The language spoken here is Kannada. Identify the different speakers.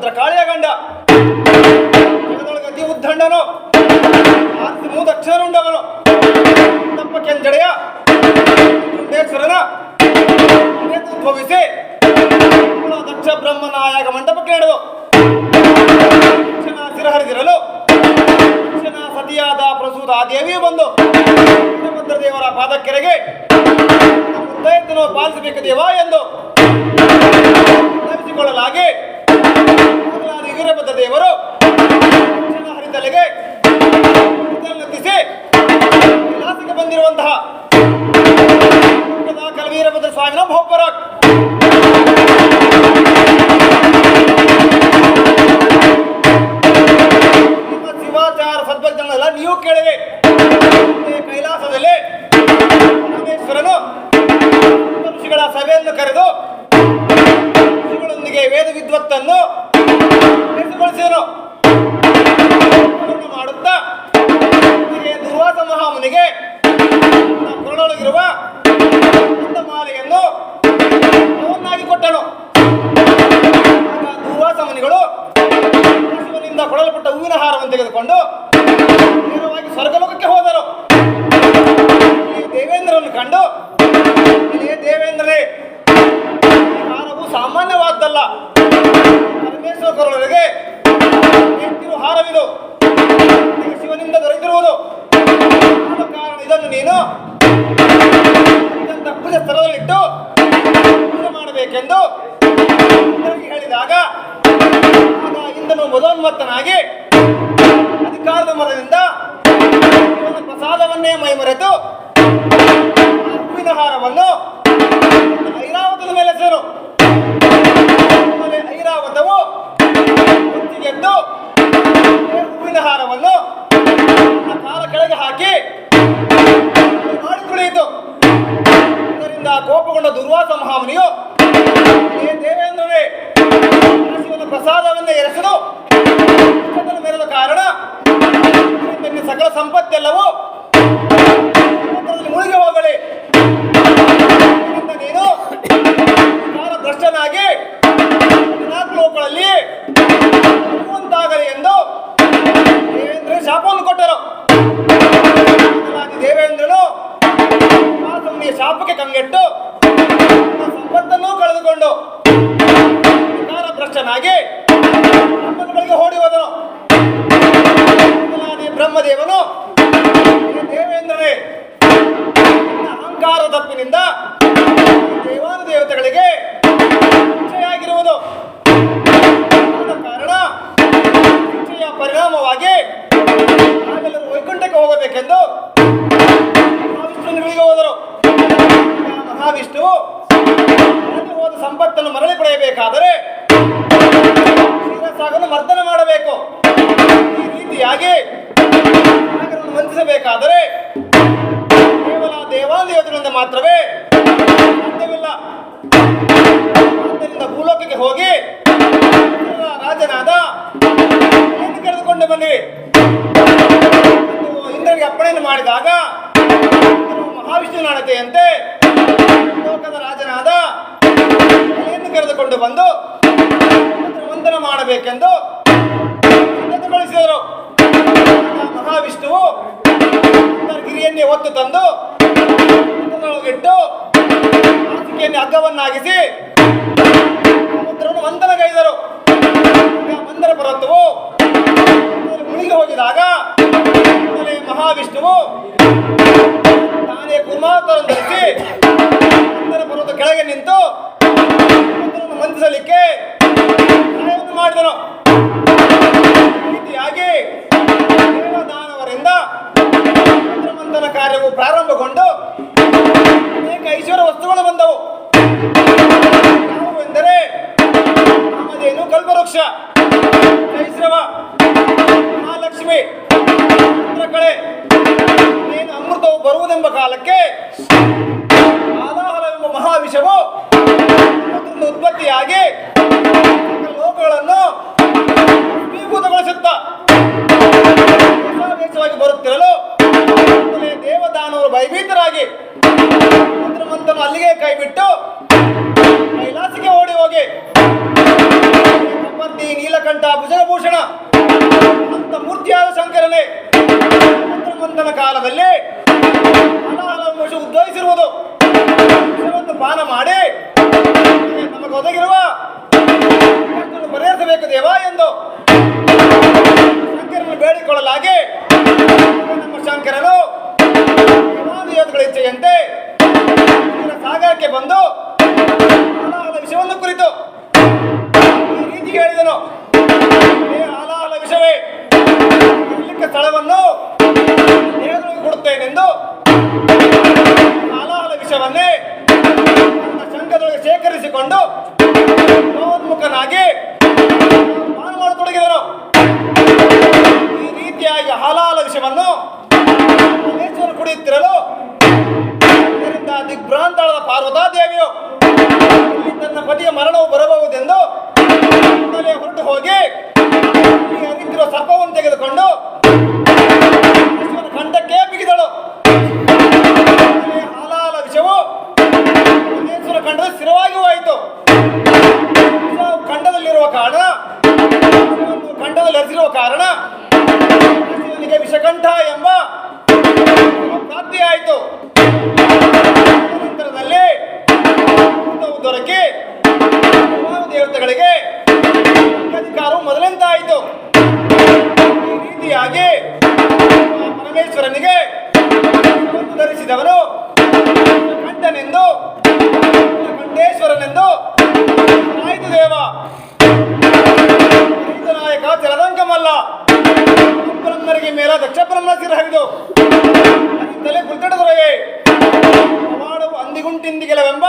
Speaker 1: ಭದ್ರಕಾಳಿಯ ಗಂಡ. ಅತಿ ಉದ್ದಂಡನು. ಆಸ್ತಿ ಮೂದಕ್ಷರುಂಡವನು ತಪ್ಪ ಕೆಂಜಡೆಯ. ನೇಶ್ವರನ ನೇತೃತ್ವವಿಸಿ ದಕ್ಷ ಬ್ರಹ್ಮನಾಯಕ ಮಂಟಪಕ್ಕೆ ನಡೆದು ದಕ್ಷಿಣ ಸತಿಯಾದ ಪ್ರಸೂತ ದೇವಿಯು ಬಂದು ಭದ್ರ ದೇವರ ಪಾದಕ್ಕೆರೆಗೆ ಪಾಲಿಸಬೇಕು ದೇವ ಎಂದು ವೀರಭದ್ರ ದೇವರು ಹರಿತಲೆಗೆ ನರ್ತಿಸಿ ಕೈಲಾಸಕ್ಕೆ ಬಂದಿರುವಂತಹ ಕಲವೀರಭದ್ರ ಸ್ವಾಮಿನ ಭೋಪರ ಶಿವಾಚಾರ ಸದ್ಭಕ್ತನಲ್ಲ ನೀವು ಕೇಳಿದೆ ಕೈಲಾಸದಲ್ಲಿ ಪರಮೇಶ್ವರನು ಋಷಿಗಳ ಸಭೆಯನ್ನು ಕರೆದು ಕೊರಳೊಳಗಿರುವ ಮಾಲೆಯನ್ನು ಅವನ್ನಾಗಿ ಕೊಟ್ಟನು. ಸಮನಿಗಳು ಶಿವನಿಂದ ಕೊಡಲ್ಪಟ್ಟ ಹೂವಿನ ಹಾರವನ್ನು ತೆಗೆದುಕೊಂಡು ನೇರವಾಗಿ ಸ್ವರ್ಗಲೋಕಕ್ಕೆ ಹೋದರು. ದೇವೇಂದ್ರನನ್ನು ದೇವೇಂದ್ರನ್ನು ಕಂಡು ದೇವೇಂದ್ರನೇ ಹಾರವು ಸಾಮಾನ್ಯವಾದ್ದಲ್ಲ. ಪರಮೇಶ್ವರರೊಳಗೆ ಕೊರಳೊಳಗೆ ಹಾರವಿದು. ಶಿವನಿಂದ ದೊರೆತಿರುವುದು. ಕಾರಣ ಇದನ್ನು ನೀನು ಪೂಜೆ ಸ್ಥಳದಲ್ಲಿಟ್ಟು ಪೂಜೆ ಮಾಡಬೇಕೆಂದು ಹೇಳಿದಾಗ ಇಂದನು ಮದೋನ್ಮತ್ತನಾಗಿ ಅಧಿಕಾರದ ಮರದಿಂದ ಒಂದು ಪ್ರಸಾದವನ್ನೇ ಮೈಮರೆತು ಹೂವಿನ ಹಾರವನ್ನು ಐರಾವತದ ಮೇಲೆ ಸೇರು ಐರಾವತವು ಹೊತ್ತಿಗೆದ್ದು ಹೂವಿನ ಹಾರವನ್ನು ಕಾಲ ಕೆಳಗೆ ಹಾಕಿ ಮಾಡಿ ಇದರಿಂದ ಕೋಪಗೊಂಡ ದುರ್ವಾಸ ಮಹಾಮುನಿಯು ದೇವೇಂದ್ರನೇ ಪ್ರಸಾದವನ್ನೇ ಎರಸಲು ಮೇಲದ ಕಾರಣ ಸಕಲ ಸಂಪತ್ತೆಲ್ಲವೂ ಕಳೆದು ಹೋದ ಸಂಪತ್ತನ್ನು ಮರಳಿ ಪಡೆಯಬೇಕಾದರೆ ಸಾಗಲು ಮರ್ದನ ಮಾಡಬೇಕು. ಈ ರೀತಿಯಾಗಿ ವಂಚಿಸಬೇಕಾದರೆ ಕೇವಲ ದೇವಾಲಯದಿಂದ ಮಾತ್ರವೇ ಸಾಧ್ಯವಿಲ್ಲ. ಆದ್ದರಿಂದ ಭೂಲೋಕಕ್ಕೆ ಹೋಗಿ ರಾಜನಾದ ಕರೆದುಕೊಂಡು ಬನ್ನಿ. ಇಂದ್ರನಿಗೆ ಅಪ್ಪಣೆಯನ್ನು ಮಾಡಿದಾಗ ಇಂದ್ರನು ಮಹಾವಿಷ್ಣುನಾಣತೆಯಂತೆ ಲೋಕದ ರಾಜನಾದ ಕರೆದುಕೊಂಡು ಬಂದು ವಂದನ ಮಾಡಬೇಕೆಂದು ಸಿದ್ಧತೆಗೊಳಿಸಿದರು. ಮಹಾವಿಷ್ಣುವು ಗಿರಿಯನ್ನೇ ಒತ್ತು ತಂದು ಇಟ್ಟು ಹಾಸಿಗೆಯನ್ನೇ ಅಗ್ಗವನ್ನಾಗಿಸಿ ಸಮುದ್ರವನ್ನು ವಂದನಗೈದರು. ವಂದನ ಪರ್ವತವು ಮುಳುಗಿ ಹೋಗಿದಾಗ ಮಹಾವಿಷ್ಣುವು ತಾನೇ ಕುರ್ಮಾತರನ್ನು ಧರಿಸಿ ನೀಲಕಂಠ ಭುಜಭೂಷಣ ಅಂತ ಮೂರ್ತಿಯಾದ ಶಂಕರನೇ ಮಂಥನ ಕಾಲದಲ್ಲಿ ಅನಾಲ ಉದ್ಭವಿಸಿರುವುದು. ಪಾನ ಮಾಡಿ ದಿಗ್ಭ್ರಾಂತಳದ ಪಾರ್ವತಾ ದೇವಿಯು ಇಲ್ಲಿ ತನ್ನ ಪತಿಯ ಮರಣವು ಬರಬಹುದೆಂದು ಮೇಲೆ ದಕ್ಷ ಬ್ರಹ್ಮಸಿರು ಹರಿದು ತಲೆ ಕುಳಿತಡದೊರೆಯೇ ಅವಾಡವು ಅಂದಿಗುಂಟಿಂದಿಗೆಲವೆಂಬ